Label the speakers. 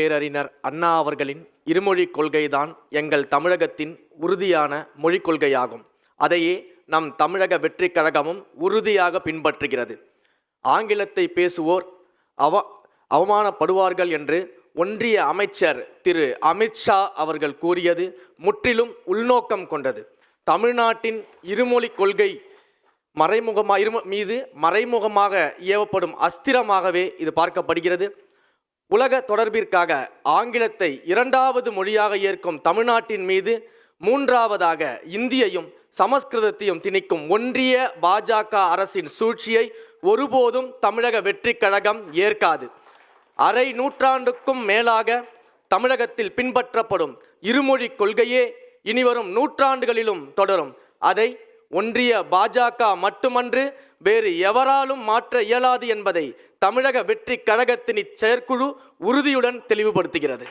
Speaker 1: பேரறிஞர் அண்ணா அவர்களின் இருமொழி கொள்கைதான் எங்கள் தமிழகத்தின் உறுதியான மொழிக் கொள்கையாகும். அதையே நம் தமிழக வெற்றிக் கழகமும் உறுதியாக பின்பற்றுகிறது. ஆங்கிலத்தை பேசுவோர் அவ அவமானப்படுவார்கள் என்று ஒன்றிய அமைச்சர் திரு அமித்ஷா அவர்கள் கூறியது முற்றிலும் உள்நோக்கம் கொண்டது. தமிழ்நாட்டின் இருமொழிக் கொள்கை மறைமுகமாக இரும மீது மறைமுகமாக ஏவப்படும் அஸ்திரமாகவே இது பார்க்கப்படுகிறது. உலக தொடர்பிற்காக ஆங்கிலத்தை இரண்டாவது மொழியாக ஏற்கும் தமிழ்நாட்டின் மீது மூன்றாவதாக இந்தியையும் சமஸ்கிருதத்தையும் திணிக்கும் ஒன்றிய பாஜக அரசின் சூழ்ச்சியை ஒருபோதும் தமிழக வெற்றி கழகம் ஏற்காது. அரை நூற்றாண்டுக்கும் மேலாக தமிழகத்தில் பின்பற்றப்படும் இருமொழி கொள்கையே இனிவரும் நூற்றாண்டுகளிலும் தொடரும். அதை ஒன்றிய பாஜக மட்டுமன்று வேறு எவராலும் மாற்ற இயலாது என்பதை தமிழக வெற்றி கழகத்தின் இச்செயற்குழு உறுதியுடன் தெளிவுபடுத்துகிறது.